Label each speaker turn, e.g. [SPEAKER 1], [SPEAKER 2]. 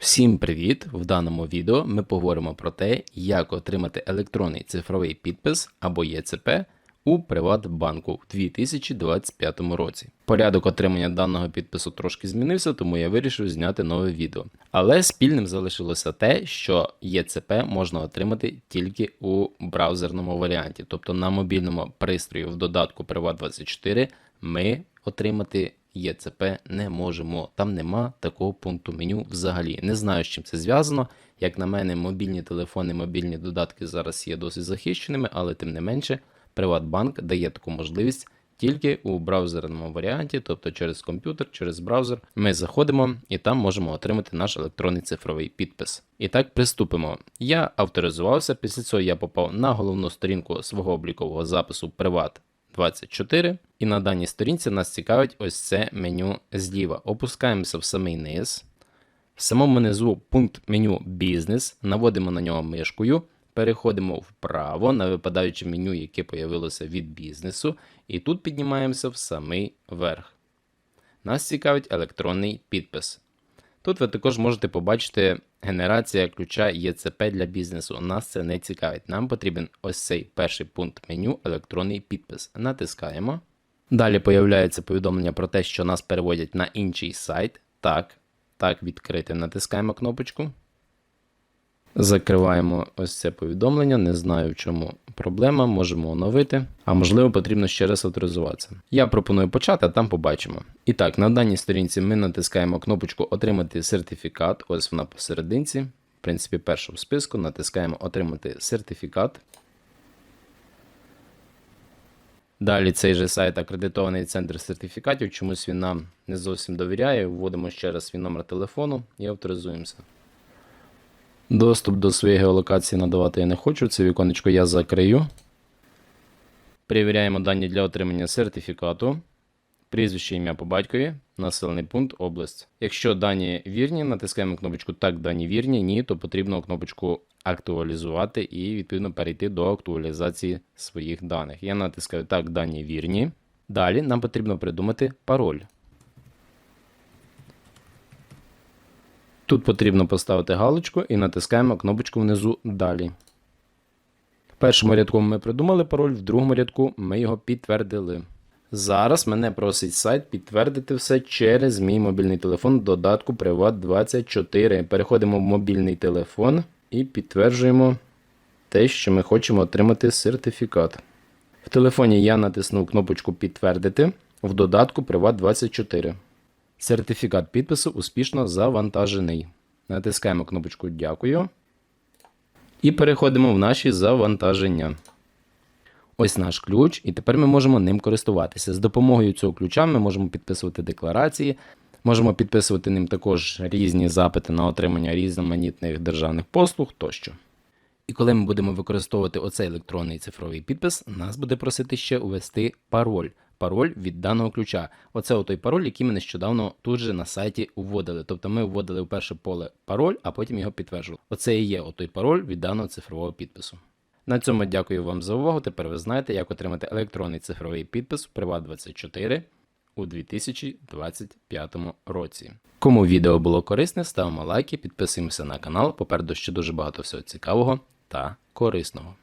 [SPEAKER 1] Всім привіт! В даному відео ми поговоримо про те, як отримати електронний цифровий підпис або ЄЦП у Приватбанку в 2025 році. Порядок отримання даного підпису трошки змінився, тому я вирішив зняти нове відео. Але спільним залишилося те, що ЄЦП можна отримати тільки у браузерному варіанті, тобто на мобільному пристрої в додатку Privat24 ми отримати ЄЦП не можемо. Там нема такого пункту меню взагалі. Не знаю, з чим це зв'язано. Як на мене, мобільні телефони, мобільні додатки зараз є досить захищеними, але тим не менше, Приватбанк дає таку можливість тільки у браузерному варіанті, тобто через комп'ютер, через браузер. Ми заходимо і там можемо отримати наш електронний цифровий підпис. І так приступимо. Я авторизувався. Після цього я попав на головну сторінку свого облікового запису Приват 24. І на даній сторінці нас цікавить ось це меню зліва. Опускаємося в самий низ. В самому низу пункт меню Бізнес, наводимо на нього мишкою, переходимо вправо на випадаюче меню, яке появилося від бізнесу, і тут піднімаємося в самий верх. Нас цікавить електронний підпис. Тут ви також можете побачити генерація ключа ЄЦП для бізнесу. Нас це не цікавить. Нам потрібен ось цей перший пункт меню електронний підпис. Натискаємо. Далі появляється повідомлення про те, що нас переводять на інший сайт. Так, так, відкрити. Натискаємо кнопочку. Закриваємо ось це повідомлення. Не знаю, в чому проблема. Можемо оновити. А можливо, потрібно ще раз авторизуватися. Я пропоную почати, а там побачимо. І так, на даній сторінці ми натискаємо кнопочку Отримати сертифікат. Ось вона посерединці. В принципі, перша в списку. Натискаємо Отримати сертифікат. Далі цей же сайт акредитований центр сертифікатів. Чомусь він нам не зовсім довіряє. Вводимо ще раз свій номер телефону і авторизуємося. Доступ до своєї геолокації надавати я не хочу. Це віконечко я закрию. Перевіряємо дані для отримання сертифікату. Прізвище ім'я по батькові, населений пункт, область. Якщо дані вірні, натискаємо кнопочку Так, дані вірні, ні, то потрібно кнопочку актуалізувати і відповідно перейти до актуалізації своїх даних. Я натискаю Так, дані вірні. Далі нам потрібно придумати пароль. Тут потрібно поставити галочку і натискаємо кнопочку внизу Далі. В першому рядку ми придумали пароль, в другому рядку ми його підтвердили. Зараз мене просить сайт підтвердити все через мій мобільний телефон в додатку Privat24. Переходимо в мобільний телефон і підтверджуємо те, що ми хочемо отримати сертифікат. В телефоні я натиснув кнопочку Підтвердити в додатку Privat24. Сертифікат підпису успішно завантажений. Натискаємо кнопочку Дякую. І переходимо в наші завантаження. Ось наш ключ, і тепер ми можемо ним користуватися. З допомогою цього ключа ми можемо підписувати декларації, можемо підписувати ним також різні запити на отримання різноманітних державних послуг тощо. І коли ми будемо використовувати оцей електронний цифровий підпис, нас буде просити ще увести пароль. Пароль від даного ключа. Оце той пароль, який ми нещодавно тут же на сайті вводили. Тобто ми вводили в перше поле пароль, а потім його підтверджували. Оце і є отой пароль від даного цифрового підпису. На цьому дякую вам за увагу. Тепер ви знаєте, як отримати електронний цифровий підпис в Privat24 у 2025 році. Кому відео було корисне, ставимо лайки, підписуємося на канал. Попереду ще дуже багато всього цікавого та корисного.